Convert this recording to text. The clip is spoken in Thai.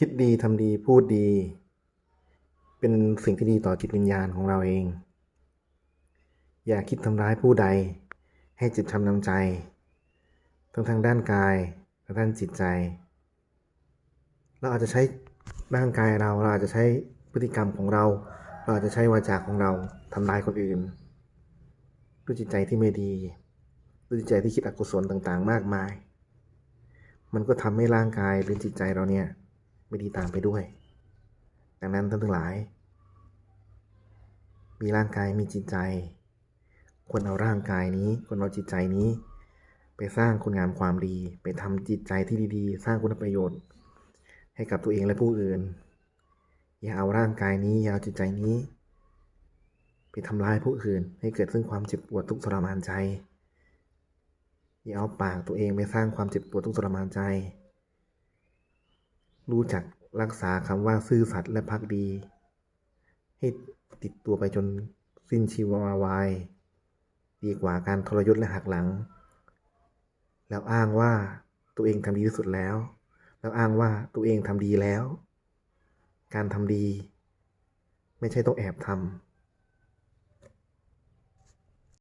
คิดดีทำดีพูดดี เป็นสิ่งที่ดีต่อจิตวิญญาณของเราเอง อย่าคิดทำร้ายผู้ใด ให้จิตช้ำน้ำใจ ทั้งทางด้านกายและด้านจิตใจ เราอาจจะใช้ร่างกายเราเราอาจจะใช้พฤติกรรมของเรา เราอาจจะใช้วาจาของเราทำร้ายคนอื่นด้วยจิตใจที่ไม่ดีด้วยจิตใจที่คิดอกุศลต่างๆ มากมาย มันก็ทำให้ร่างกายหรือจิตใจเราเนี่ย ไม่ดีตามไปด้วย ดังนั้นท่านทั้งหลาย มีร่างกายมีจิตใจ ควรเอาร่างกายนี้ควรเอาจิตใจนี้ ไปสร้างคุณงามความดี ไปทำจิตใจที่ดีๆ สร้างคุณประโยชน์ ให้กับตัวเองและผู้อื่น อย่าเอาร่างกายนี้อย่าเอาจิตใจนี้ ไปทำร้ายผู้อื่น ให้เกิดซึ่งความเจ็บปวดทุกข์ทรมานใจอย่าเอาปากตัวเองไปสร้างความเจ็บปวดทุกข์ทรมานใจ รู้จักรักษาคำว่าซื่อสัตย์และพักดี ให้ติดตัวไปจนสิ้นชีวาวาย ดีกว่าการทรยศและหักหลัง แล้วอ้างว่าตัวเองทำดีที่สุดแล้ว แล้วอ้างว่าตัวเองทำดีแล้ว การทำดี ไม่ใช่ต้องแอบทำ